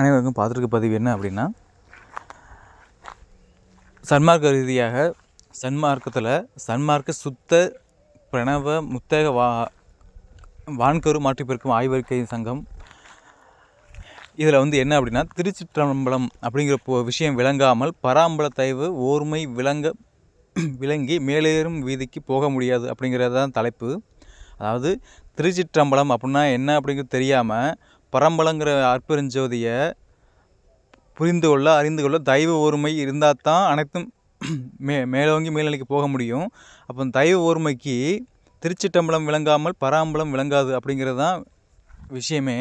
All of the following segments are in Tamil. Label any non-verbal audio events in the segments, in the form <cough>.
அனைவருக்கும் பார்த்துருக்க பதிவு என்ன அப்படின்னா சன்மார்க்க ரீதியாக சன்மார்க்கத்தில் சன்மார்க்க சுத்த பிரணவ முத்தக வா வான்கரு மாற்றி பெருக்கும் ஆய்வறிக்கை சங்கம். இதில் வந்து என்ன அப்படின்னா திருச்சிற்றம்பலம் அப்படிங்கிற விஷயம் விளங்காமல் பராம்பல தயவு ஓர்மை விளங்க விளங்கி மேலேறும் வீதிக்கு போக முடியாது அப்படிங்கிறது தான் தலைப்பு. அதாவது திருச்சிற்றம்பலம் அப்படின்னா என்ன அப்படிங்கிறது தெரியாமல் பரம்பலங்கிற அற்பெருஞ்சோதியை புரிந்து கொள்ள அறிந்து கொள்ள தெய்வ ஒருமை இருந்தால் தான் அனைத்தும் <clears throat> மே மேலோங்கி மேல்நிலைக்கு போக முடியும். அப்போ தெய்வ ஒருமைக்கு திருச்சிட்டம்பலம் விளங்காமல் பராம்பலம் விளங்காது அப்படிங்கிறது தான் விஷயமே.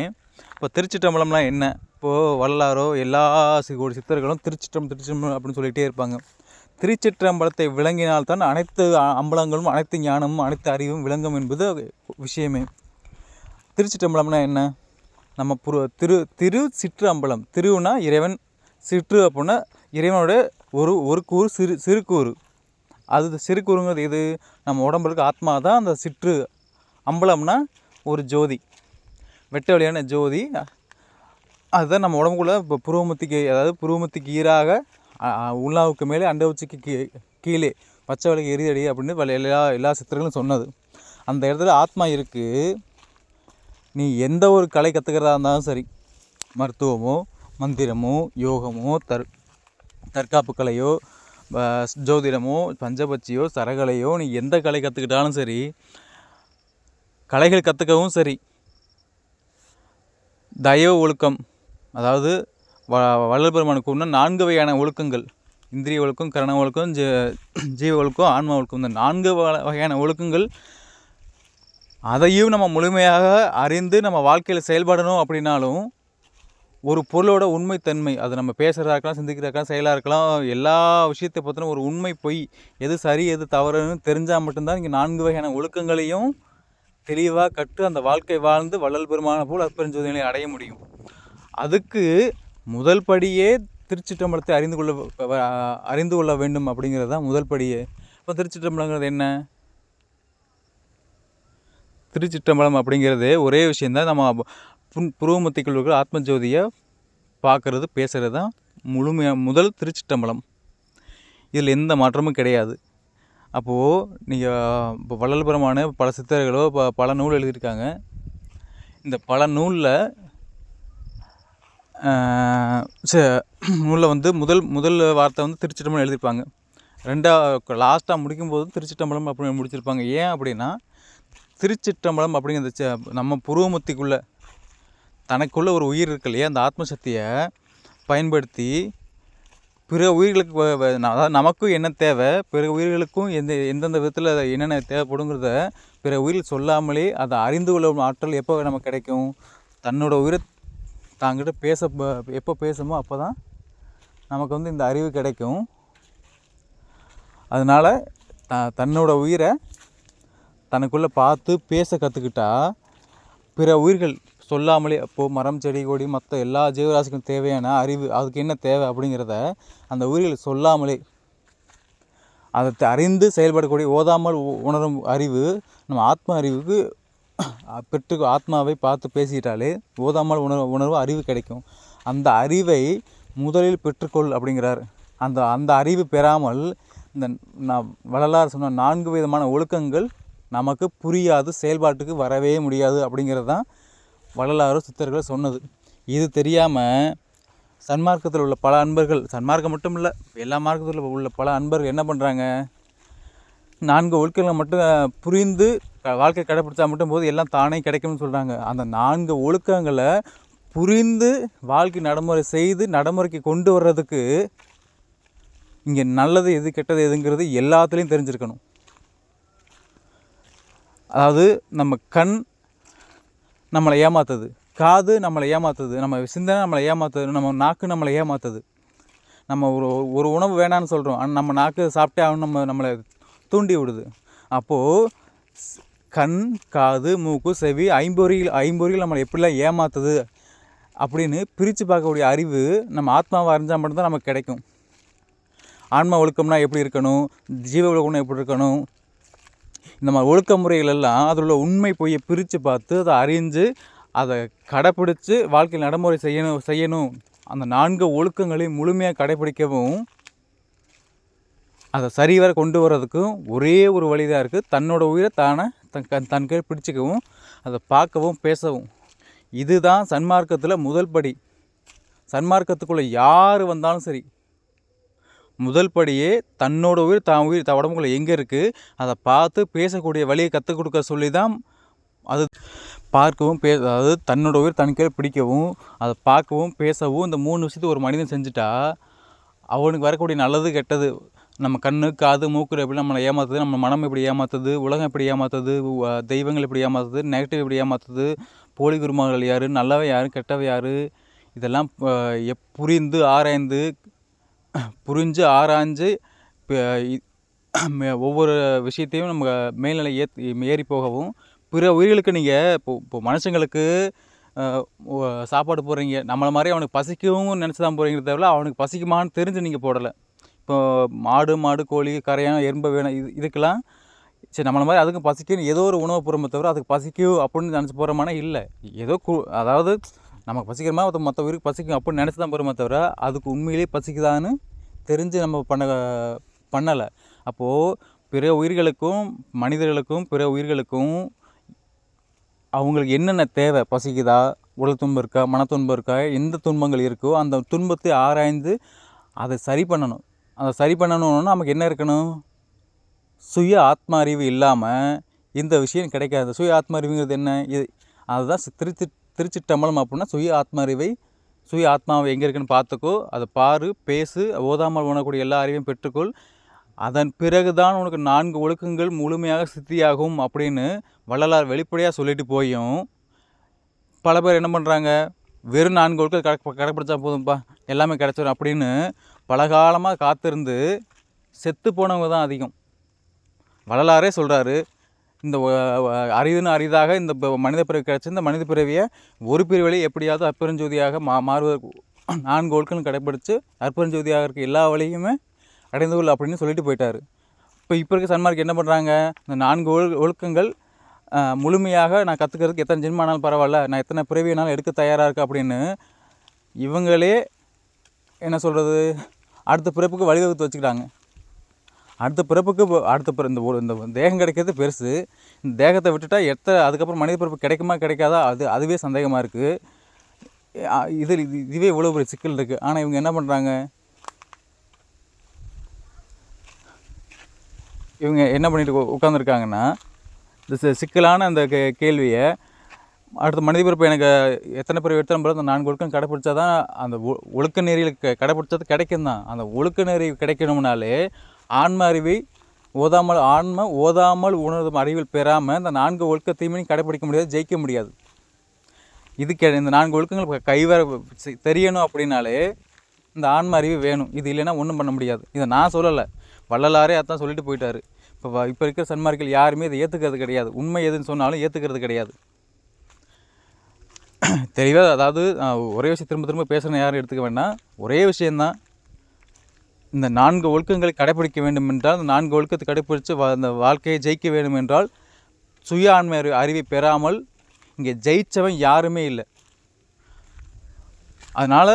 இப்போ திருச்சிட்டம்பலம்னா என்ன? இப்போது வள்ளலாரோ எல்லா சிகோடி சித்தர்களும் திருச்சிட்டம் திருச்சிட்டம்பலம் அப்படின்னு சொல்லிகிட்டே இருப்பாங்க. திருச்சிற்றம்பலத்தை விளங்கினால்தான் அனைத்து அம்பலங்களும் அனைத்து ஞானமும் அனைத்து அறிவும் விளங்கும் என்பது விஷயமே. திருச்சிற்றம்பலம்னா என்ன? நம்ம புரு திரு திரு சிற்று அம்பலம் திருவுனா இறைவன் சிற்று அப்படின்னா இறைவனோட ஒரு ஒரு கூறு சிறு சிறு கூறு. அது சிறு கூறுங்கிறது நம்ம உடம்புக்கு ஆத்மா தான் அந்த சிற்று அம்பலம்னா ஒரு ஜோதி. வெட்ட வழியான ஜோதி. அதுதான் நம்ம உடம்புக்குள்ளே இப்போ புருவமத்திக்கு அதாவது புருவமத்திக்கு ஈராக உள்ளாவுக்கு மேலே அண்டவச்சிக்கு கீ கீழே பச்சை வலைக்கு எரிதடி அப்படின்னு எல்லா எல்லா சித்திரங்களும் சொன்னது. அந்த இடத்துல ஆத்மா இருக்குது நீ எந்த ஒரு கலை கற்றுக்கிறதா இருந்தாலும் சரி மருத்துவமோ மந்திரமோ யோகமோ தற் தற்காப்பு கலையோ ஜோதிடமோ பஞ்சபட்சியோ சரகலையோ நீ எந்த கலை கற்றுக்கிட்டாலும் சரி கலைகள் கற்றுக்கவும் சரி தயவு ஒழுக்கம் அதாவது வ வள்ளல் பெருமானுக்கு நான்கு வகையான ஒழுக்கங்கள் இந்திரிய ஒழுக்கம் கரண ஒழுக்கம் ஜீ ஜீவ ஒழுக்கம் ஆன்ம ஒழுக்கம் இந்த நான்கு வகையான ஒழுக்கங்கள் அதையும் நம்ம முழுமையாக அறிந்து நம்ம வாழ்க்கையில் செயல்படணும் அப்படின்னாலும் ஒரு பொருளோட உண்மைத்தன்மை அது நம்ம பேசுகிறதா இருக்கலாம் சிந்திக்கிறதா இருக்கலாம் செயலாக இருக்கலாம் எல்லா விஷயத்தை பற்றின ஒரு உண்மை பொய் எது சரி எது தவறுன்னு தெரிஞ்சால் மட்டும்தான் இங்கே நான்கு வகையான ஒழுக்கங்களையும் தெளிவாக கற்று அந்த வாழ்க்கை வாழ்ந்து வள்ளல் பெருமான போல் அற்பெருஞ்சோதிகளை அடைய முடியும். அதுக்கு முதல் படியே திருச்சிற்றம்பலத்தை அறிந்து கொள்ள அறிந்து கொள்ள வேண்டும் அப்படிங்கிறது தான் முதல் படியே. இப்போ திருச்சிற்றம்பலங்கிறது என்ன? திருச்சிற்றம்பலம் அப்படிங்கிறது ஒரே விஷயந்தான் நம்ம அப்ப- புன் புருவமத்திக்குள் இருக்கிற ஆத்மஜோதியை பார்க்குறது பேசுகிறது தான் முழுமையாக முதல் திருச்சிற்றம்பலம். இதில் எந்த மாற்றமும் கிடையாது. அப்போது நீங்கள் இப்போ வள்ளல்புரமான பல சித்தர்களோ ப பல நூல் எழுதியிருக்காங்க. இந்த பல நூலில் நூலில் வந்து முதல் முதல் வார்த்தை வந்து திருச்சிட்டம்பலம் எழுதியிருப்பாங்க. ரெண்டா லாஸ்ட்டாக முடிக்கும்போது திருச்சிட்டம்பலம் அப்படின்னு முடிச்சிருப்பாங்க. ஏன் அப்படின்னா திருச்சிற்றம்பலம் அப்படிங்கிறது ச- நம்ம புருவமுத்திக்குள்ளே தனக்குள்ளே ஒரு உயிர் இருக்கு இல்லையா? அந்த ஆத்மசக்தியை பயன்படுத்தி பிற உயிர்களுக்கு அதாவது நமக்கும் என்ன தேவை? பிற உயிர்களுக்கும் எந்த எந்தெந்த விதத்தில் என்னென்ன தேவைப்படுங்கிறத பிற உயிர்கள் சொல்லாமலே அதை அறிந்து கொள்ளும் ஆற்றல் எப்போ நமக்கு கிடைக்கும்? தன்னோட உயிரை தாங்கிட்ட பேச ப- எப்போ பேசுமோ அப்போ தான் நமக்கு வந்து இந்த அறிவு கிடைக்கும். அதனால் த தன்னோட உயிரை தனக்குள்ளே பார்த்து பேச கற்றுக்கிட்டா பிற உயிர்கள் சொல்லாமலே அப்போது மரம் செடி கொடி மற்ற எல்லா ஜீவராசிக்கும் தேவையான அறிவு அதுக்கு என்ன தேவை அப்படிங்கிறத அந்த உயிர்கள் சொல்லாமலே அதை த- அறிந்து செயல்படக்கூடிய ஓதாமல் உணரும் அறிவு நம்ம ஆத்ம அறிவுக்கு பெற்று ஆத்மாவை பார்த்து பேசிட்டாலே ஓதாமல் உணர்வு உணர்வு அறிவு கிடைக்கும். அந்த அறிவை முதலில் பெற்றுக்கொள் அப்படிங்கிறார். அந்த அந்த அறிவு பெறாமல் இந்த நான் வள்ளலார் சொன்ன நான்கு விதமான ஒழுக்கங்கள் நமக்கு புரியாது செயல்பாட்டுக்கு வரவே முடியாது அப்படிங்கிறது தான் வள்ளலாரும் சித்தர்கள் சொன்னது. இது தெரியாமல் சன்மார்க்கத்தில் உள்ள பல அன்பர்கள் சன்மார்க்கம் மட்டும் இல்லை எல்லா மார்க்கத்தில் உள்ள பல அன்பர்கள் என்ன பண்ணுறாங்க நான்கு ஒழுக்கங்களை மட்டும் புரிந்து க- வாழ்க்கை கடைப்பிடிச்சா மட்டும் போது எல்லாம் தானே கிடைக்கும்னு சொல்கிறாங்க அந்த நான்கு ஒழுக்கங்களை புரிந்து வாழ்க்கை நடைமுறை செய்து நடைமுறைக்கு கொண்டு வர்றதுக்கு இங்கே நல்லது எது கெட்டது எதுங்கிறது எல்லாத்துலேயும் தெரிஞ்சிருக்கணும். அதாவது நம்ம கண் நம்மளை ஏமாத்துது. காது நம்மளை ஏமாத்துது. நம்ம சிந்தனை நம்மளை ஏமாத்துது. நம்ம நாக்கு நம்மளை ஏமாத்துது. நம்ம ஒரு ஒரு உணவு வேணான்னு சொல்கிறோம் ஆனால் நம்ம நாக்கு சாப்பிட்டே ஆகணும் நம்ம நம்மளை தூண்டி விடுது. அப்போது கண் காது மூக்கு செவி ஐம்பொறியில் ஐம்பொறியில் நம்மளை எப்படிலாம் ஏமாத்துது அப்படின்னு பிரித்து பார்க்கக்கூடிய அறிவு நம்ம ஆத்மாவை அறிஞ்சால் மட்டும்தான் நமக்கு கிடைக்கும். ஆன்ம ஒழுக்கம்னா எப்படி இருக்கணும்? ஜீவ ஒழுக்கம்னா எப்படி இருக்கணும்? இந்த மாதிரி ஒழுக்க முறைகள் எல்லாம் அதில் உள்ள உண்மை பொய்யை பிரித்து பார்த்து அதை அறிஞ்சு அதை கடைப்பிடிச்சு வாழ்க்கையில் நடைமுறை செய்யணும் செய்யணும். அந்த நான்கு ஒழுக்கங்களையும் முழுமையாக கடைப்பிடிக்கவும் அதை சரிவர கொண்டு வர்றதுக்கும் ஒரே ஒரு வழி தான் இருக்குது தன்னோட உயிரை தானே தன் கண் தன் கீழ் பிடிச்சிக்கவும் அதை பார்க்கவும் பேசவும். இதுதான் சன்மார்க்கத்தில் முதல் படி. சன்மார்க்கத்துக்குள்ளே யார் வந்தாலும் சரி முதல் படியே தன்னோட உயிர் தான் உயிர் தான் உடம்புக்குள்ளே எங்கே இருக்குது அதை பார்த்து பேசக்கூடிய வழியை கற்றுக் கொடுக்க சொல்லி தான் அது பார்க்கவும் பே அதாவது தன்னோட உயிர் தன் பிடிக்கவும் அதை பார்க்கவும் பேசவும் இந்த மூணு விஷயத்தை ஒரு மனிதன் செஞ்சுட்டா அவனுக்கு வரக்கூடிய நல்லது கெட்டது நம்ம கண்ணு காது மூக்கு எப்படி நம்மளை ஏமாத்துது நம்ம மனம் எப்படி ஏமாத்துது உலகம் எப்படி ஏமாத்துது தெய்வங்கள் எப்படி ஏமாத்துது நெகட்டிவ் எப்படி ஏமாத்துது போலி குருமார்கள் யார் நல்லவை யார் கெட்டவை யார் இதெல்லாம் எப் புரிந்து ஆராய்ந்து புரிஞ்சு ஆராய்ஞ்சு ஒவ்வொரு விஷயத்தையும் நம்ம மேல்நிலை ஏத் ஏறி போகவும் பிற உயிர்களுக்கு நீங்கள் இப்போ இப்போ மனுஷங்களுக்கு சாப்பாடு போடுறீங்க நம்மளை மாதிரி அவனுக்கு பசிக்கவும் நினச்சி தான் போகிறீங்க தவிர அவனுக்கு பசிக்குமான்னு தெரிஞ்சு நீங்கள் போடலை. இப்போ மாடு மாடு கோழி கரையான் எறும்பு வேணும் இது இதுக்கெல்லாம் சரி நம்மளை மாதிரி அதுக்கும் பசிக்கும் ஏதோ ஒரு உணவு பொறுமை தவிர அதுக்கு பசிக்கும் அப்படின்னு நினச்சி போகிறோமானா இல்லை. ஏதோ கு அதாவது நமக்கு பசிக்கிறமா மற்ற மற்ற உயிருக்கு பசிக்கும் அப்படின்னு நினச்சி தான் போகிறோமே தவிர அதுக்கு உண்மையிலேயே பசிக்குதான்னு தெரிஞ்சு நம்ம பண்ண பண்ணலை. அப்போது பிற உயிர்களுக்கும் மனிதர்களுக்கும் பிற உயிர்களுக்கும் அவங்களுக்கு என்னென்ன தேவை? பசிக்குதா? உடல் துன்பம் இருக்கா? மன துன்பம் இருக்கா? எந்த துன்பங்கள் இருக்கோ அந்த துன்பத்தை ஆராய்ந்து அதை சரி பண்ணணும். அதை சரி பண்ணணும்னா நமக்கு என்ன இருக்கணும்? சுய ஆத்ம அறிவு இல்லாமல் இந்த விஷயம் கிடைக்காது. சுய ஆத்ம அறிவுங்கிறது என்ன? இது அதுதான் சி- திருச்சி திருச்சிட்டம்பலம் அப்படின்னா சுய ஆத்ம அறிவை சுய ஆத்மாவை எங்கே இருக்குன்னு பார்த்துக்கோ அதை பாரு பேசு ஓதாமல் உணரக்கூடிய எல்லா அறிவையும் பெற்றுக்கொள். அதன் பிறகுதான் உனக்கு நான்கு ஒழுக்கங்கள் முழுமையாக சித்தியாகும் அப்படின்னு வள்ளலார் வெளிப்படையாக சொல்லிட்டு போயும். பல பேர் என்ன பண்ணுறாங்க வெறும் நான்கு ஒழுக்கம் கடை கடைப்பிடிச்சா போதும்ப்பா எல்லாமே கிடச்சிரும் அப்படின்னு பலகாலமாக காத்திருந்து செத்து போனவங்க தான் அதிகம். வள்ளலாரே சொல்கிறாரு இந்த அரிதுன்னு அரிதாக இந்த ப- மனித பிறவி கிடச்சி இந்த மனித பிறவியை ஒரு பிரிவிலே எப்படியாவது அற்பெருஞ்சோதியாக மா மாறுவதற்கு நான்கு ஒழுக்கம் கடைப்பிடிச்சு அற்பெருஞ்சோதியாக இருக்க எல்லா வழியுமே அடைந்து கொள்ள அப்படின்னு சொல்லிட்டு போயிட்டார். இப்போ இப்போ இருக்க சன்மார்க் என்ன பண்ணுறாங்க இந்த நான்கு ஒழு ஒழுக்கங்கள் முழுமையாக நான் கற்றுக்கிறதுக்கு எத்தனை ஜென்மானாலும் பரவாயில்ல நான் எத்தனை பிறவியினாலும் எடுக்க தயாராக இருக்கு அப்படின்னு இவங்களே என்ன சொல்கிறது அடுத்த பிறப்புக்கு வழிவகுத்து வச்சுக்கிட்டாங்க அடுத்த பிறப்புக்கு அடுத்த பிற இந்த ஒரு இந்த தேகம் கிடைக்கிறது பெருசு. இந்த தேகத்தை விட்டுட்டா எத்தனை அதுக்கப்புறம் மனித பிறப்பு கிடைக்குமா கிடைக்காதா? அது அதுவே சந்தேகமாக இருக்குது இது இது- இதுவே இவ்வளோ பெரிய சிக்கல் இருக்குது ஆனால் இவங்க என்ன பண்ணுறாங்க இவங்க என்ன பண்ணிட்டு உட்காந்துருக்காங்கன்னா இந்த சிக்கலான அந்த கே கேள்வியை அடுத்த மனித பிறப்பு எனக்கு எத்தனை பேர் எடுத்தாலும் பிறகு அந்த நான்கு ஒழுக்கம் கடைப்பிடிச்சா தான் அந்த ஒ- ஒழுக்க நெறியில் க கடைப்பிடிச்சது கிடைக்கும் தான் அந்த ஒழுக்க நெறி கிடைக்கணும்னாலே ஆன்ம அறிவை ஓதாமல் ஆன்ம ஓதாமல் உணரும் அறிவில் பெறாமல் இந்த நான்கு ஒழுக்கத்தையுமே கடைப்பிடிக்க முடியாது ஜெயிக்க முடியாது. இதுக்கு இந்த நான்கு ஒழுக்கங்கள் கைவர தெரியணும் அப்படின்னாலே இந்த ஆன்ம அறிவு வேணும். இது இல்லைன்னா ஒன்றும் பண்ண முடியாது. இதை நான் சொல்லலை. வள்ளலாரே அதான் சொல்லிட்டு போயிட்டாரு. இப்போ இப்போ இருக்கிற சன்மார்கள் யாருமே இதை ஏற்றுக்கிறது கிடையாது. உண்மை எதுன்னு சொன்னாலும் ஏற்றுக்கிறது கிடையாது. தெளிவாக அதாவது ஒரே விஷயம் திரும்ப திரும்ப பேசுகிறேன் யாரும் எடுத்துக்க வேண்டாம். ஒரே விஷயந்தான் இந்த நான்கு ஒழுக்கங்களை கடைப்பிடிக்க வேண்டும் என்றால் இந்த நான்கு ஒழுக்கத்தை கடைப்பிடித்து அந்த வாழ்க்கையை ஜெயிக்க வேண்டும் என்றால் சுய ஆண்மை அறி அறிவை பெறாமல் இங்கே ஜெயிச்சவன் யாருமே இல்லை. அதனால்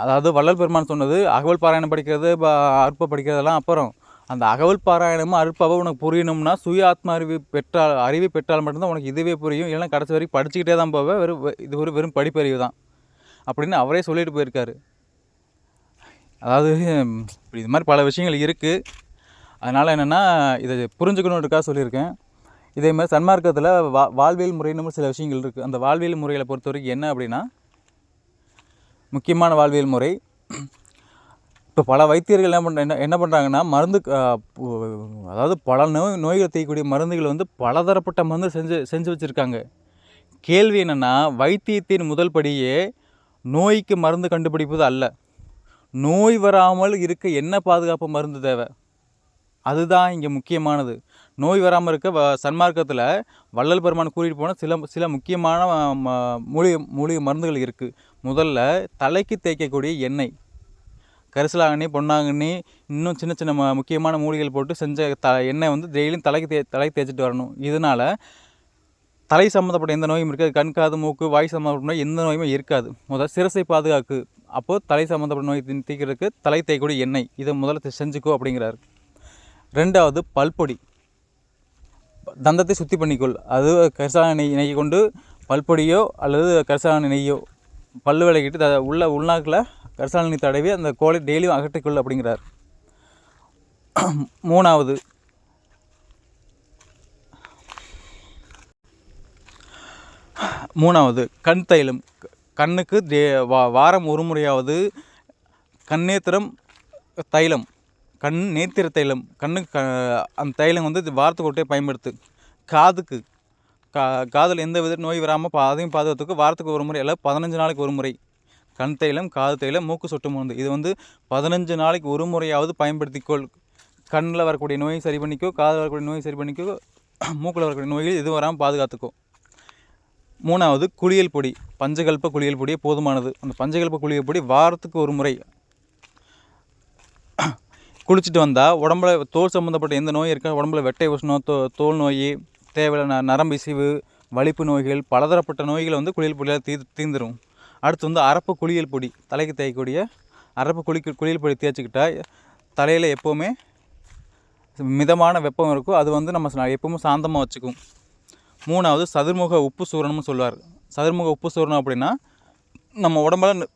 அதாவது வள்ளல் பெருமான் சொன்னது அகவல் பாராயணம் படிக்கிறது ப- அற்ப படிக்கிறதெல்லாம் அப்புறம். அந்த அகவல் பாராயணமும் அற்பவும் உனக்கு புரியணும்னா சுய ஆத்ம அறிவு பெற்றால் அறிவை பெற்றால் மட்டும்தான் உனக்கு இதுவே புரியும். இல்லைன்னா கடைசி வரைக்கும் படிச்சுக்கிட்டே தான் போவேன் வெறும் இது ஒரு வெறும் படிப்பறிவு தான். அப்படின்னு அவரே சொல்லிட்டு போயிருக்காரு. அதாவது இப்படி இது மாதிரி பல விஷயங்கள் இருக்குது அதனால் என்னென்னா இதை புரிஞ்சுக்கணுன்றக்காக சொல்லியிருக்கேன். இதே மாதிரி சன்மார்க்கத்தில் வா வாழ்வியல் முறைன்னு சில விஷயங்கள் இருக்குது அந்த வாழ்வியல் முறைகளை பொறுத்த வரைக்கும் என்ன அப்படின்னா முக்கியமான வாழ்வியல் முறை. இப்போ பல வைத்தியர்கள் என்ன பண்ண என்ன என்ன பண்ணுறாங்கன்னா மருந்து அதாவது பல நோய் நோய்களை தீயக்கூடிய மருந்துகள் வந்து பலதரப்பட்ட மருந்து செஞ்சு செஞ்சு வச்சுருக்காங்க. கேள்வி என்னென்னா வைத்தியத்தின் முதல் படியே நோய்க்கு மருந்து கண்டுபிடிப்பது அல்ல. நோய் வராமல் இருக்க என்ன பாதுகாப்பு மருந்து தேவை? அதுதான் இங்கே முக்கியமானது. நோய் வராமல் இருக்க வ சன்மார்க்கத்தில் வள்ளல் பெருமான் கூட்டிகிட்டு போன சில சில முக்கியமான மூலிகை மூலிகை மருந்துகள் இருக்குது முதல்ல தலைக்கு தேய்க்கக்கூடிய எண்ணெய். கரிசலாங்கண்ணி பொன்னாங்கண்ணி இன்னும் சின்ன சின்ன முக்கியமான மூலிகைகள் போட்டு செஞ்ச த எண்ணெய் வந்து டெய்லியும் தலைக்கு தே தலைக்கு தேய்ச்சிட்டு வரணும். இதனால் தலை சம்மந்தப்பட்ட எந்த நோயும் இருக்காது. கண் காது மூக்கு வாய் சம்மந்தப்பட்ட எந்த நோயுமே இருக்காது. முதல் சிரசை பாதுகாக்கு. அப்போது தலை சம்மந்தப்பட்ட நோய் தீக்கிறதுக்கு தலை தேய்க்கூடிய எண்ணெய் இதை முதல்ல செஞ்சுக்கோ அப்படிங்கிறாரு. ரெண்டாவது பல்பொடி. தந்தத்தை சுத்தி பண்ணிக்கொள். அது கரிசான நெய் நெய் கொண்டு பல்பொடியோ அல்லது கரிசான நெய்யோ பல் விளக்கிட்டு த உள்ள உள்நாக்கில் கரிசான நெய் தடவி அந்த கோலை டெய்லியும் அகற்றிக்கொள் அப்படிங்கிறார். <clears throat> மூணாவது. மூணாவது கண் தைலம். கண்ணுக்கு தே வா வாரம் ஒரு முறையாவது கண்ணேத்திரம் தைலம். கண் நேத்திர தைலம். கண்ணுக்கு க அந்த தைலம் வந்து வாரத்துக்கு ஒரு பயன்படுத்து. காதுக்கு. கா காதில் எந்த வித நோய் வராமல் பா அதையும் பாதுகாத்துக்கு வாரத்துக்கு ஒரு முறை அல்ல பதினஞ்சு நாளைக்கு ஒரு முறை. கண் தைலம் காது தைலம் மூக்கு சொட்டு மருந்து. இது வந்து பதினஞ்சு நாளைக்கு ஒரு முறையாவது பயன்படுத்திக்கொள். கண்ணில் வரக்கூடிய நோயை சரி பண்ணிக்கோ காதில் வரக்கூடிய நோயை சரி பண்ணிக்கோ மூக்கில் வரக்கூடிய நோய்கள் எதுவும் வராமல் பாதுகாத்துக்கோ. மூணாவது குளியல் பொடி பஞ்சகல்ப குளியல் பொடியே போதுமானது. அந்த பஞ்சகல்ப குளியல் பொடி வாரத்துக்கு ஒரு முறை குளிச்சுட்டு வந்தால் உடம்புல தோல் சம்மந்தப்பட்ட எந்த நோய் இருக்கா உடம்புல வெட்டை உஷ்ணம் தோ தோல் நோய் தேவையில்ல ந நரம்பிசைவு வலிப்பு நோய்கள் பலதரப்பட்ட நோய்களை வந்து குளியல் பொடியில் தீ தீந்துடும் அடுத்து வந்து அரப்பு குளியல் பொடி தலைக்கு தேய்க்கக்கூடிய அரப்பு குளி குளியல் பொடி தேய்ச்சிக்கிட்டா தலையில் எப்போவுமே மிதமான வெப்பம் இருக்கும். அது வந்து நம்ம எப்பவும் சாந்தமாக வச்சுக்கும். மூணாவது சதுர்முக உப்பு சூரணம்னு சொல்லுவார். சதுர்முக உப்பு சூரணம் அப்படின்னா நம்ம உடம்புல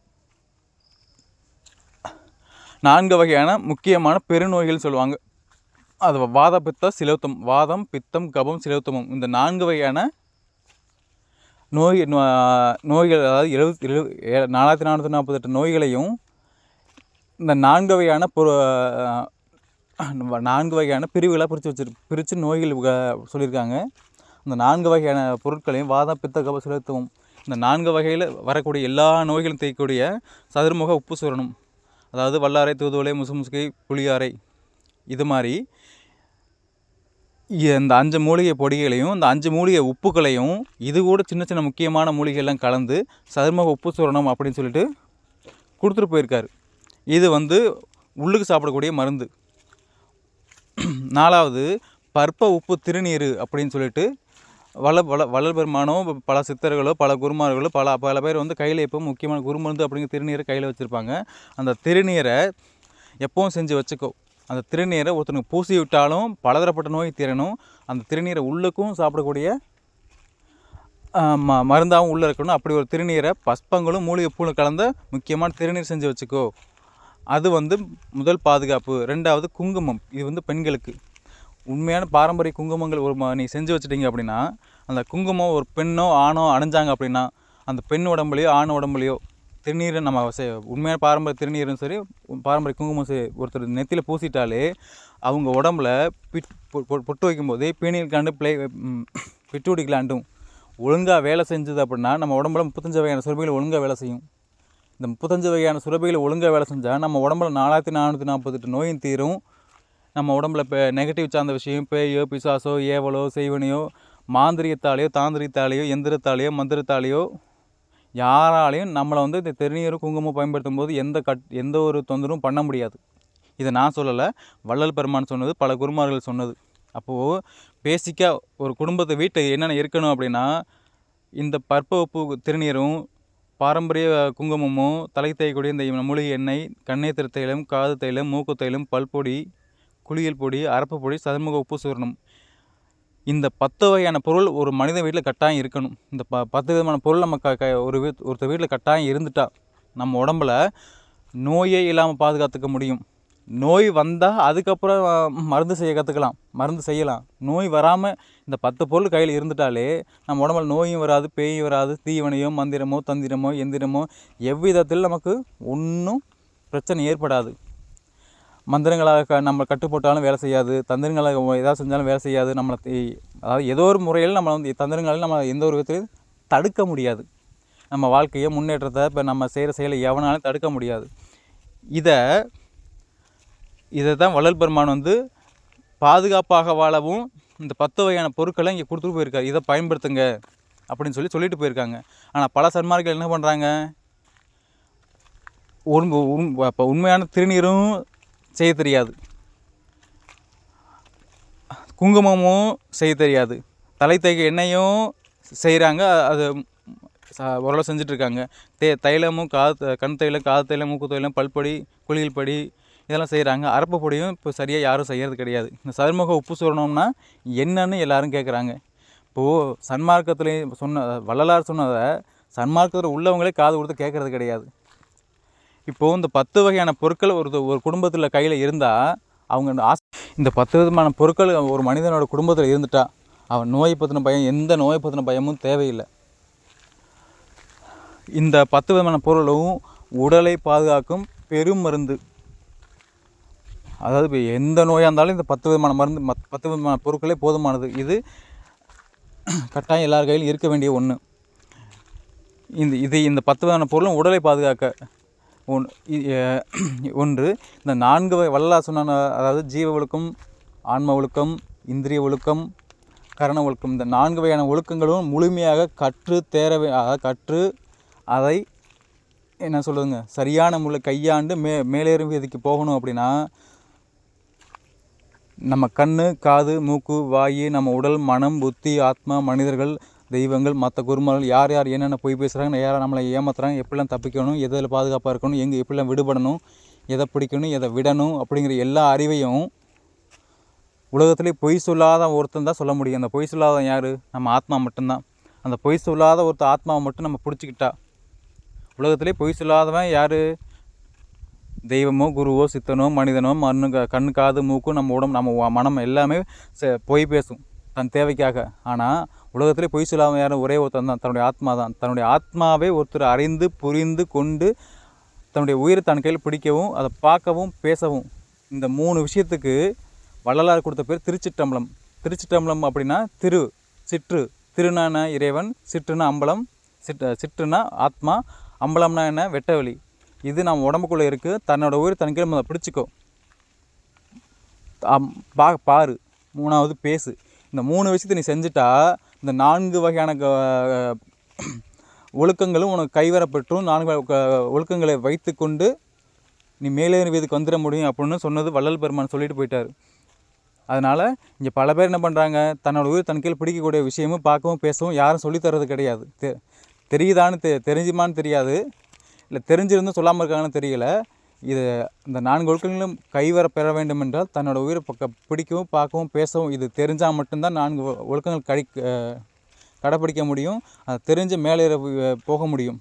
நான்கு வகையான முக்கியமான பெருநோய்கள் சொல்லுவாங்க. அது வாத பித்த சிலவுத்தம் வாதம் பித்தம் கபம் சிலவுத்தமம் இந்த நான்கு வகையான நோய் நோ- நோய்கள் அதாவது எழுபத்தி எழு ஏ- நாலாயிரத்தி நானூற்றி நாற்பத்தெட்டு நோய்களையும் இந்த நான்கு வகையான பொரு நான்கு வகையான பிரிவுகளாக பிரித்து வச்சிரு பிரித்து நோய்கள் சொல்லியிருக்காங்க. இந்த நான்கு வகையான பொருட்களையும் வாதம் பித்த கப செலுத்தவும் இந்த நான்கு வகையில் வரக்கூடிய எல்லா நோய்களும் தேய்க்கக்கூடிய சதுர்முக உப்பு சூரணம். அதாவது வல்லாரை தூதுவளை முசுமுசுகை புளியாரை. இது மாதிரி இந்த அஞ்சு மூலிகை பொடிகளையும் இந்த அஞ்சு மூலிகை உப்புகளையும் இது கூட சின்ன சின்ன முக்கியமான மூலிகைலாம் கலந்து சதுர்முக உப்பு சூரணம் அப்படின்னு சொல்லிட்டு கொடுத்துட்டு போயிருக்காரு. இது வந்து உள்ளுக்கு சாப்பிடக்கூடிய மருந்து. நாலாவது பற்ப உப்பு திருநீர் அப்படின்னு சொல்லிட்டு வள வள வளர்பெருமானோ பெருமானோ பல சித்தர்களோ பல குருமார்களோ பல பல பேர் வந்து கையில் எப்போவும் முக்கியமான குருமருந்து அப்படிங்கிற திருநீரை கையில் வச்சுருப்பாங்க. அந்த திருநீரை எப்பவும் செஞ்சு வச்சுக்கோ. அந்த திருநீரை ஒருத்தனுக்கு பூசி விட்டாலும் பலதரப்பட்ட நோய் தீரணும். அந்த திருநீரை உள்ளுக்கும் சாப்பிடக்கூடிய ம மருந்தாகவும் உள்ளே இருக்கணும். அப்படி ஒரு திருநீரை பஸ்பங்களும் மூலிகை பூலும் கலந்த முக்கியமான திருநீர் செஞ்சு வச்சுக்கோ. அது வந்து முதல் பாதுகாப்பு. ரெண்டாவது குங்குமம். இது வந்து பெண்களுக்கு. உண்மையான பாரம்பரிய குங்குமங்கள் ஒரு ம- நீ செஞ்சு வச்சுட்டிங்க அப்படின்னா அந்த குங்குமம் ஒரு பெண்ணோ ஆணோ அணிஞ்சாங்க அப்படின்னா அந்த பெண் உடம்புலையோ ஆண் உடம்புலையோ திருநீரை நம்ம உண்மையான பாரம்பரிய திருநீரும் சரி பாரம்பரிய குங்குமம் சரி ஒருத்தர் நெத்தியில் பூசிட்டாலே அவங்க உடம்புல பிட் பொ- பொ- பொட்டு வைக்கும்போது பீனியல் கிளாண்டு பிளே ம், <clears throat> கிளாண்டும் ஒழுங்காக வேலை செஞ்சது அப்படின்னா நம்ம உடம்புல முப்பத்தஞ்சு வகையான சுரபிகள் ஒழுங்காக வேலை செய்யும். இந்த முப்பத்தஞ்சு வகையான சுரபிகள் ஒழுங்காக வேலை செஞ்சால் நம்ம உடம்புல நாலாயிரத்தி நானூற்றி நாற்பத்தெட்டு நோயும் தீரும். நம்ம உடம்புல இப்போ நெகட்டிவ் சார்ந்த விஷயம் பேயோ பிசாசோ ஏவலோ செய்வனையோ மாந்திரியத்தாலேயோ தாந்திரியத்தாலேயோ எந்திரத்தாலேயோ மந்திரத்தாலேயோ யாராலையும் நம்மளை வந்து இந்த திருநீரும் குங்குமம் பயன்படுத்தும் போது எந்த கட் எந்த ஒரு தொந்தரவும் பண்ண முடியாது. இதை நான் சொல்லலை. வள்ளல் பெருமான் சொன்னது பல குருமார்கள் சொன்னது. அப்போது பேசிக்காக ஒரு குடும்பத்தை வீட்டை என்னென்ன இருக்கணும் அப்படின்னா இந்த பற்பவப்பு திருநீரும் பாரம்பரிய குங்குமமும் தலை தேய்க்கூடிய இந்த மூலிகை எண்ணெய் கண்ணேத்திர தைலம் காது தைலம் மூக்கு தைலம் பல்பொடி குளியல் பொடி அரப்பு பொடி சதுமுக உப்பு சூரணம். இந்த பத்து வகையான பொருள் ஒரு மனித வீட்டில் கட்டாயம் இருக்கணும். இந்த ப பத்து விதமான பொருள் நம்ம க க ஒரு வீ ஒருத்தர் வீட்டில் கட்டாயம் இருந்துட்டா நம்ம உடம்புல நோயே இல்லாமல் பாதுகாத்துக்க முடியும். நோய் வந்தால் அதுக்கப்புறம் மருந்து செய்ய கற்றுக்கலாம் மருந்து செய்யலாம். நோய் வராமல் இந்த பத்து பொருள் கையில் இருந்துட்டாலே நம்ம உடம்புல நோயும் வராது பேயும் வராது. தீவனையோ மந்திரமோ தந்திரமோ எந்திரமோ எவ்விதத்தில் நமக்கு ஒன்றும் பிரச்சனை ஏற்படாது. மந்திரங்களாக க நம்ம கட்டுப்போட்டாலும் வேலை செய்யாது. தந்திரங்களாக எதாவது செஞ்சாலும் வேலை செய்யாது. நம்மளை அதாவது ஏதோ ஒரு முறையில் நம்மளை வந்து தந்திரங்களால் நம்ம எந்த ஒரு விதத்திலையும் தடுக்க முடியாது. நம்ம வாழ்க்கையை முன்னேற்றத்தை இப்போ நம்ம செய்கிற செயலை எவனாலும் தடுக்க முடியாது. இதை இதை தான் வள்ளல் பெருமான் வந்து பாதுகாப்பாக வாழவும் இந்த பத்து வகையான பொருட்களை இங்கே கொடுத்துட்டு போயிருக்காரு. இதை பயன்படுத்துங்க அப்படின்னு சொல்லி சொல்லிட்டு போயிருக்காங்க. ஆனால் பல சன்மார்கள் என்ன பண்ணுறாங்க உண்மை உண் இப்போ உண்மையான திருநீரும் செய்ய தெரியாது. குங்குமமும் செய்ய தெரியாது. தலை தேய்க்க எண்ணெயும் செய்கிறாங்க அது ஓரளவு செஞ்சிட்ருக்காங்க. தே தைலமும் காது கண் தைலம் காது தைலம் மூக்கு தைலம் பல்பொடி குளியல் பொடி இதெல்லாம் செய்கிறாங்க அரப்பு பொடியும் இப்போ சரியாக யாரும் செய்கிறது கிடையாது. இந்த சருமக உப்பு சொல்லணும்னா என்னன்னு எல்லாரும் கேட்குறாங்க இப்போது சன்மார்க்கத்துலேயும் சொன்ன வள்ளலார் சொன்னதை சன்மார்க்கத்தில் உள்ளவங்களே காது கொடுத்து கேட்குறது கிடையாது. இப்போது இந்த பத்து வகையான பொருட்கள் ஒரு ஒரு குடும்பத்தில் கையில் இருந்தால் அவங்க இந்த ஆஸ் இந்த பத்து விதமான பொருட்கள் ஒரு மனிதனோட குடும்பத்தில் இருந்துட்டா அவன் நோயை பற்றின பயம் எந்த நோயை பற்றின பயமும் தேவையில்லை. இந்த பத்து விதமான பொருளும் உடலை பாதுகாக்கும் பெரும் மருந்து. அதாவது இப்போ எந்த நோயாக இருந்தாலும் இந்த பத்து விதமான மருந்து மத் பத்து விதமான பொருட்களே போதுமானது. இது கட்டாயம் எல்லார் கையிலும் இருக்க வேண்டிய ஒன்று இந்த இது இந்த பத்து விதமான பொருளும் உடலை பாதுகாக்க ஒன் ஒன்று இந்த நான்கு வகை வல்லா சொன்ன அதாவது ஜீவ ஒழுக்கம் ஆன்ம ஒழுக்கம் இந்திரிய ஒழுக்கம் கரண ஒழுக்கம் இந்த நான்கு வகையான ஒழுக்கங்களும் முழுமையாக கற்று தேர கற்று அதை என்ன சொல்லுதுங்க சரியான முறை கையாண்டு மே மேலேறும் வீதிக்கு போகணும் அப்படின்னா நம்ம கண் காது மூக்கு வாயு நம்ம உடல் மனம் புத்தி ஆத்மா மனிதர்கள் தெய்வங்கள் மற்ற குருமார்கள் யார் யார் என்னென்ன பொய் பேசுகிறாங்க யார் நம்மளை ஏமாத்துறாங்க எப்படிலாம் தப்பிக்கணும் எதில் பாதுகாப்பாக இருக்கணும் எங்கே எப்படிலாம் விடுபடணும் எதை பிடிக்கணும் எதை விடணும் அப்படிங்கிற எல்லா அறிவையும் உலகத்திலே பொய் சொல்லாத ஒருத்தன் தான் சொல்ல முடியும். அந்த பொய் சொல்லாத யார்? நம்ம ஆத்மா மட்டும்தான். அந்த பொய் சொல்லாத ஒருத்த ஆத்மாவை மட்டும் நம்ம பிடிச்சிக்கிட்டா. உலகத்திலே பொய் சொல்லாதவன் யார்? தெய்வமோ குருவோ சித்தனோ மனிதனோ மண்ணு க- காது மூக்கு நம்ம உடம்பு நம்ம மனம் எல்லாமே பொய் பேசும் தன் தேவைக்காக. ஆனால் உலகத்திலே பொய் சொல்லாமல் யாரும் ஒரே ஒருத்தன் தான். தன்னுடைய ஆத்மா தான். தன்னுடைய ஆத்மாவை ஒருத்தர் அறிந்து புரிந்து கொண்டு தன்னுடைய உயிரை தன் கையில் பிடிக்கவும் அதை பார்க்கவும் பேசவும். இந்த மூணு விஷயத்துக்கு வள்ளலார் கொடுத்த பேர் திருச்சிற்றம்பலம். திருச்சிற்றம்பலம் அப்படின்னா திரு சிற்று. திருநான இறைவன் சிற்றுனா அம்பலம் சிற்று சிற்றுனா ஆத்மா அம்பலம்னா என்ன? வெட்டவெளி. இது நம்ம உடம்புக்குள்ளே இருக்குது தன்னோட உயிர் தன் கீழே அதை பிடிச்சிக்கோ. அம், பா பாரு. மூணாவது பேசு. இந்த மூணு விஷயத்தை நீ செஞ்சுட்டா இந்த நான்கு வகையான க- ஒழுக்கங்களும் உனக்கு கைவரப்பெற்றும். நான்கு க- ஒழுக்கங்களை வைத்துக்கொண்டு நீ மேலேறு வீதுக்கு வந்துட முடியும் அப்படின்னு சொன்னது வள்ளல் பெருமான் சொல்லிட்டு போயிட்டார். அதனால் இங்கே பல பேர் என்ன பண்ணுறாங்க தன்னோட உயிர் தன் கீழ் பிடிக்கக்கூடிய விஷயமும் பார்க்கவும் பேசவும் யாரும் சொல்லித்தரது கிடையாது. தெ தெரியுதான்னு தெ தெரிஞ்சுமான்னு தெரியாது. இல்லை தெரிஞ்சிருந்தும் சொல்லாமல் இருக்காங்கன்னு தெரியல. இது இந்த நான்கு ஒழுக்கங்களும் கைவர பெற வேண்டும் என்றால் தன்னோட உயிரை பக்க பிடிக்கவும் பார்க்கவும் பேசவும் இது தெரிஞ்சால் மட்டும்தான் நான்கு ஒழுக்கங்கள் கடி கடைப்பிடிக்க முடியும். அதை தெரிஞ்சு மேலே போக முடியும்.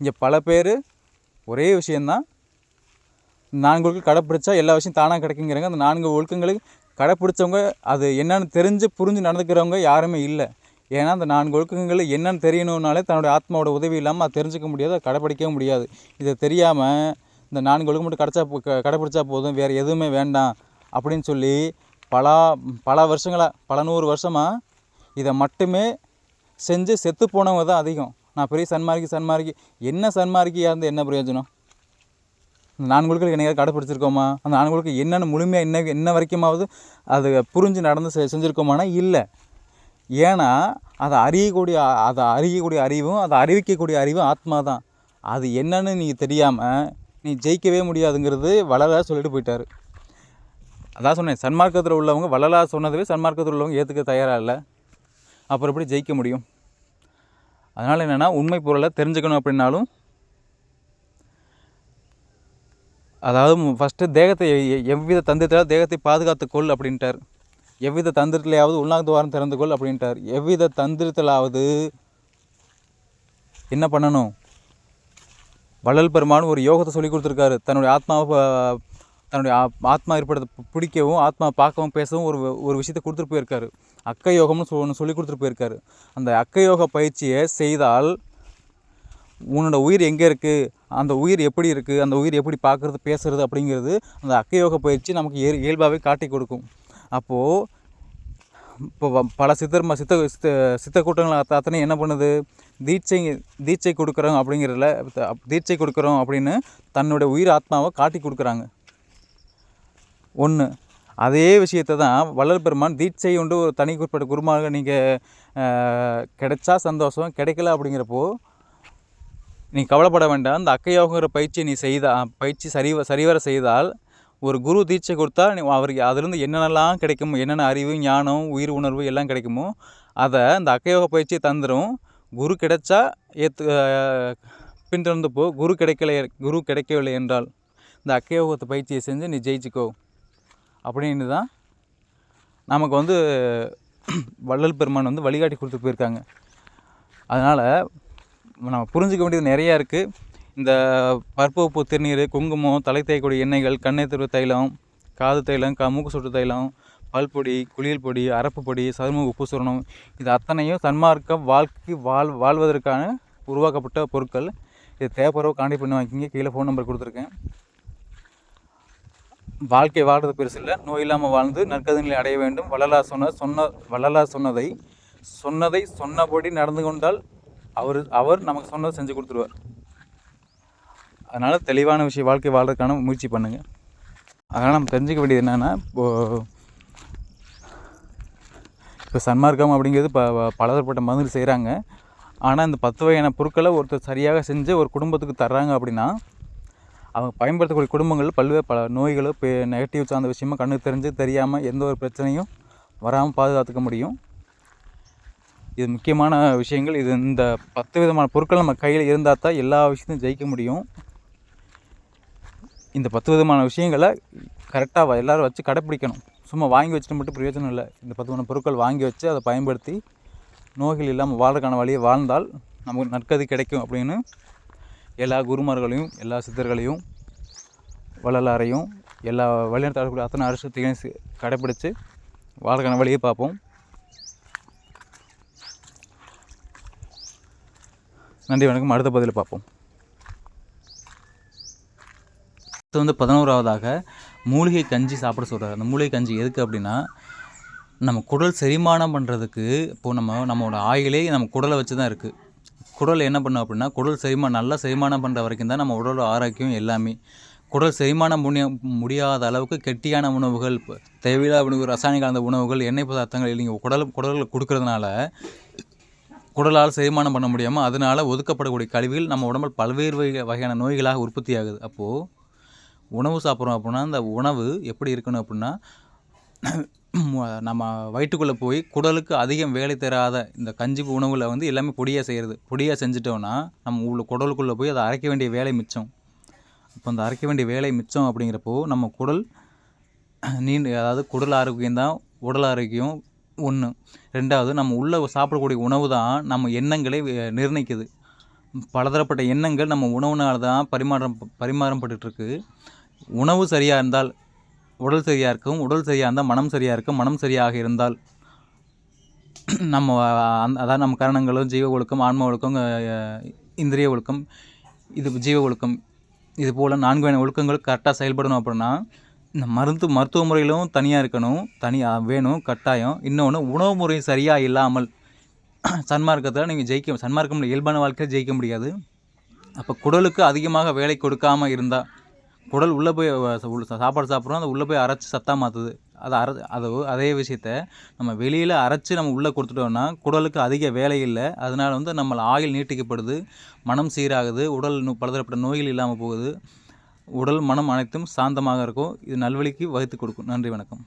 இங்கே பல பேர் ஒரே விஷயந்தான் நான்கு ஒழுக்கம் கடைப்பிடிச்சா எல்லா விஷயம் தானாக கிடைக்குங்கிறாங்க அந்த நான்கு ஒழுக்கங்களை கடைப்பிடிச்சவங்க அது என்னென்னு தெரிஞ்சு புரிஞ்சு நடந்துக்கிறவங்க யாருமே இல்லை. ஏன்னா அந்த நான்கு ஒழுக்கங்கள் என்னென்னு தெரியணும்னாலே தன்னுடைய ஆத்மாவோட உதவி இல்லாமல் அதை தெரிஞ்சுக்க முடியாது அதை கடைப்பிடிக்கவும் முடியாது. இதை தெரியாமல் இந்த நான்கு ஒழுங்கு மட்டும் கிடச்சா கடைப்பிடிச்சா போதும் வேறு எதுவுமே வேண்டாம் அப்படின்னு சொல்லி பல பல வருஷங்களாக பல நூறு வருஷமாக இதை மட்டுமே செஞ்சு செத்து போனவங்க தான் அதிகம். நான் பெரிய சன்மார்க்கி சன்மார்க்கி என்ன சன்மார்க்கியாக இருந்து என்ன பிரயோஜனம்? இந்த நான்கு என்னையா கடைப்பிடிச்சிருக்கோமா? அந்த நான்கு என்னென்னு முழுமையாக என்ன என்ன வரைக்குமாவது அது புரிஞ்சு நடந்து செ செஞ்சுருக்கோமானா? இல்லை. ஏன்னா அதை அறியக்கூடிய அதை அறியக்கூடிய அறிவும் அதை அறிவிக்கக்கூடிய அறிவும் ஆத்மா தான். அது என்னன்னு நீங்கள் தெரியாமல் நீ ஜெயிக்கவே முடியாதுங்கிறது வளராக சொல்லிட்டு போயிட்டார். அதான் சொன்னேன் சன்மார்க்கத்தில் உள்ளவங்க வள்ளலார் சொன்னதவே சன்மார்க்கத்தில் உள்ளவங்க ஏற்றுக்க தயாராக இல்லை. அப்புறம் எப்படி ஜெயிக்க முடியும்? அதனால் என்னென்னா உண்மை பொருளை தெரிஞ்சுக்கணும் அப்படின்னாலும் அதாவது ஃபஸ்ட்டு தேகத்தை எவ்வித தந்திரத்தில் தேகத்தை பாதுகாத்துக்கொள் அப்படின்ட்டார். எவ்வித தந்திரத்திலேயாவது உள்நாக துவாரம் திறந்து கொள் அப்படின்ட்டார். எவ்வித தந்திரத்திலாவது என்ன பண்ணணும்? வள்ளல் பெருமான் ஒரு யோகத்தை சொல்லி கொடுத்துருக்காரு. தன்னுடைய ஆத்மாவை தன்னுடைய ஆத்மா இருப்பதை பிடிக்கவும் ஆத்மா பார்க்கவும் பேசவும் ஒரு ஒரு விஷயத்தை கொடுத்துட்டு போயிருக்காரு. அக்க யோகம்னு சொ ஒன்று சொல்லி கொடுத்துட்டு போயிருக்காரு. அந்த அக்க யோக பயிற்சியை செய்தால் உன்னோட உயிர் எங்கே இருக்குது அந்த உயிர் எப்படி இருக்குது அந்த உயிர் எப்படி பார்க்குறது பேசுறது அப்படிங்கிறது அந்த அக்கயோக பயிற்சி நமக்கு இயல் இயல்பாகவே காட்டி கொடுக்கும். அப்போது இப்போ பல சித்தர் ம- சித்த சித்த சித்த கூட்டங்கள் அத்தனை என்ன பண்ணுது? தீட்சை தீட்சை கொடுக்குறோம் அப்படிங்கிறதுல தீட்சை கொடுக்குறோம் அப்படின்னு தன்னுடைய உயிர் ஆத்மாவை காட்டி கொடுக்குறாங்க. ஒன்று அதே விஷயத்தை தான் வள்ளல் பெருமான் தீட்சை உண்டு ஒரு தனி குறிப்பிட்ட குருமாக நீங்கள் கிடைச்சா சந்தோஷம் கிடைக்கல அப்படிங்கிறப்போ நீ கவலைப்பட வேண்டாம். அந்த அக்கையோகங்கிற பயிற்சியை நீ செய்தா பயிற்சி சரி சரிவர செய்தால் ஒரு குரு தீட்சை கொடுத்தா நீ அவருக்கு அதுலேருந்து என்னென்னலாம் கிடைக்குமோ என்னென்ன அறிவு ஞானம் உயிர் உணர்வு எல்லாம் கிடைக்குமோ அதை அந்த அக்கையோக பயிற்சி தந்துடும் குரு கிடைச்சா ஏற்று பின்தொடர்ந்து போ. குரு கிடைக்கலை குரு கிடைக்கவில்லை என்றால் இந்த அக்கயோகத்தை பயிற்சியை செஞ்சு நீ ஜெயிச்சுக்கோ. அப்படின்னு தான் நமக்கு வந்து வள்ளல் பெருமான் வந்து வழிகாட்டி கொடுத்து போயிருக்காங்க. அதனால் நம்ம புரிஞ்சுக்க வேண்டியது நிறையா இருக்குது இந்த பற்புப்பு திருநீர் குங்குமம் தலை தேய்க்கூடிய எண்ணெய்கள் கண்ணை திரு தைலம் காது தைலம் க மூக்கு சுட்டு தைலம் பல்பொடி குளியல் பொடி அரப்பு பொடி சரும உப்பு சுரணம் இது அத்தனையும் சன்மார்க்கம் வாழ்க்கை வாழ் வாழ்வதற்கான உருவாக்கப்பட்ட பொருட்கள். இது தேவைப்படுறவ கான்டாக்ட் பண்ணி வாங்கிக்கிங்க. கீழே ஃபோன் நம்பர் கொடுத்துருக்கேன். வாழ்க்கை வாழ்றது பெருசு இல்லை. நோய் இல்லாமல் வாழ்ந்து நற்கதங்களை அடைய வேண்டும். வள்ளலார் சொன்ன சொன்ன வள்ளலார் சொன்னதை சொன்னதை சொன்னபடி நடந்து கொண்டால் அவர் அவர் நமக்கு சொன்னதை செஞ்சு கொடுத்துருவார். அதனால் தெளிவான விஷயம் வாழ்க்கை வாழ்றதுக்கான முயற்சி பண்ணுங்கள் அதனால் நம்ம தெரிஞ்சுக்க வேண்டியது என்னென்னா இப்போது இப்போ சன்மார்க்கம் அப்படிங்கிறது இப்போ பலதரப்பட்ட மருந்து செய்கிறாங்க. ஆனால் இந்த பத்து வகையான பொருட்களை ஒருத்தர் சரியாக செஞ்சு ஒரு குடும்பத்துக்கு தர்றாங்க அப்படின்னா அவங்க பயன்படுத்தக்கூடிய குடும்பங்கள் பல்வேறு பல நோய்களோ இப்போ நெகட்டிவ் சார்ந்த விஷயமா கண்ணுக்கு தெரிஞ்சு தெரியாமல் எந்த ஒரு பிரச்சனையும் வராமல் பாதுகாத்துக்க முடியும். இது முக்கியமான விஷயங்கள். இது இந்த பத்து விதமான பொருட்கள் நம்ம கையில் இருந்தால் தான் எல்லா விஷயத்தையும் ஜெயிக்க முடியும். இந்த பத்து விதமான விஷயங்களை கரெக்டாக எல்லோரும் வச்சு கடைப்பிடிக்கணும். சும்மா வாங்கி வச்சுட்டு மட்டும் பிரயோஜனம் இல்லை. இந்த பத்து மணி பொருட்கள் வாங்கி வச்சு அதை பயன்படுத்தி நோய்கள் இல்லாமல் வாழ்றதுக்கான வழியை வாழ்ந்தால் நமக்கு நற்கதி கிடைக்கும் அப்படின்னு எல்லா குருமார்களையும் எல்லா சித்தர்களையும் வள்ளலாரையும் எல்லா வழிநடத்தக்கூடிய அத்தனை அரசத்தையும் கடைப்பிடித்து வாழ்க்கான வழியை பார்ப்போம். நன்றி வணக்கம். அடுத்த பதிவில் பார்ப்போம். அடுத்து வந்து பதினோராவதாக மூலிகை கஞ்சி சாப்பிட சொல்கிறார் அந்த மூலிகை கஞ்சி எதுக்கு அப்படின்னா நம்ம குடல் செரிமானம் பண்ணுறதுக்கு இப்போது நம்ம நம்மளோட ஆயிலே நம்ம குடலை வச்சு தான் இருக்குது குடல் என்ன பண்ணும் அப்படின்னா குடல் செரிமானம் நல்லா செரிமானம் பண்ணுற வரைக்கும் தான் நம்ம உடலோட ஆரோக்கியம் எல்லாமே. குடல் செரிமானம் முடிய முடியாத அளவுக்கு கெட்டியான உணவுகள் தேவையில்லாத உணவு ரசாயன கலந்த உணவுகள் எண்ணெய் பதார்த்தங்கள் நீங்கள் குடல் குடல்கள் கொடுக்கறதுனால குடலால் செரிமானம் பண்ண முடியாமல் அதனால் ஒதுக்கப்படக்கூடிய கழிவுகள் நம்ம உடம்பில் பல்வேறு வகை வகையான நோய்களாக உற்பத்தி ஆகுது அப்போது உணவு சாப்பிட்றோம் அப்படின்னா அந்த உணவு எப்படி இருக்கணும் அப்படின்னா நம்ம வயிற்றுக்குள்ளே போய் குடலுக்கு அதிகம் வேலை தராத இந்த கஞ்சி உணவில் வந்து எல்லாமே பொடியாக செய்கிறது பொடியாக செஞ்சிட்டோன்னா நம்ம உள்ள குடலுக்குள்ளே போய் அதை அரைக்க வேண்டிய வேலை மிச்சம். இப்போ அந்த அரைக்க வேண்டிய வேலை மிச்சம் அப்படிங்கிறப்போ நம்ம குடல் நீண்ட அதாவது குடல் ஆரோக்கியம் தான் உடல் ஆரோக்கியம் ஒன்று ரெண்டாவது நம்ம உள்ளே சாப்பிடக்கூடிய உணவு தான் நம்ம எண்ணங்களை நிர்ணயிக்குது. பலதரப்பட்ட எண்ணங்கள் நம்ம உணவுனால தான் பரிமாற்றம் பரிமாறப்பட்டுருக்கு உணவு சரியாக இருந்தால் உடல் சரியாக இருக்கும் உடல் சரியாக இருந்தால் மனம் சரியாக இருக்கும் மனம் சரியாக இருந்தால் நம்ம அந் அதாவது நம்ம கரணங்களும் ஜீவ ஒழுக்கம் ஆன்ம ஒழுக்கம் இந்திரிய ஒழுக்கம் இது ஜீவ ஒழுக்கம் இது போல் நான்கு வகை ஒழுக்கங்கள் கரெக்டாக செயல்படணும் அப்படின்னா இந்த மருந்து மருத்துவ முறையிலும் தனியாக இருக்கணும் தனியாக வேணும் கட்டாயம். இன்னொன்று உணவு முறை சரியாக இல்லாமல் சன்மார்க்கத்தில் நீங்கள் ஜெயிக்க சன்மார்க்கம் இயல்பான வாழ்க்கையில் ஜெயிக்க முடியாது. அப்போ குடலுக்கு அதிகமாக வேலை கொடுக்காமல் இருந்தால் குடல் உள்ளே போய் சாப்பாடு சாப்பிட்றோம் அதை உள்ளே போய் அரைச்சி சத்தாக மாற்றுது அதை அரை அது அதே விஷயத்த நம்ம வெளியில் அரைச்சி நம்ம உள்ளே கொடுத்துட்டோம்னா குடலுக்கு அதிக வேலை இல்லை. அதனால் வந்து நம்ம ஆயில் நீட்டிக்கப்படுது மனம் சீராகுது உடல் பலதரப்பட்ட நோய்கள் இல்லாமல் போகுது. உடல் மனம் அனைத்தும் சாந்தமாக இருக்கும். இது நல்வழிக்கு வகுத்து கொடுக்கும். நன்றி வணக்கம்.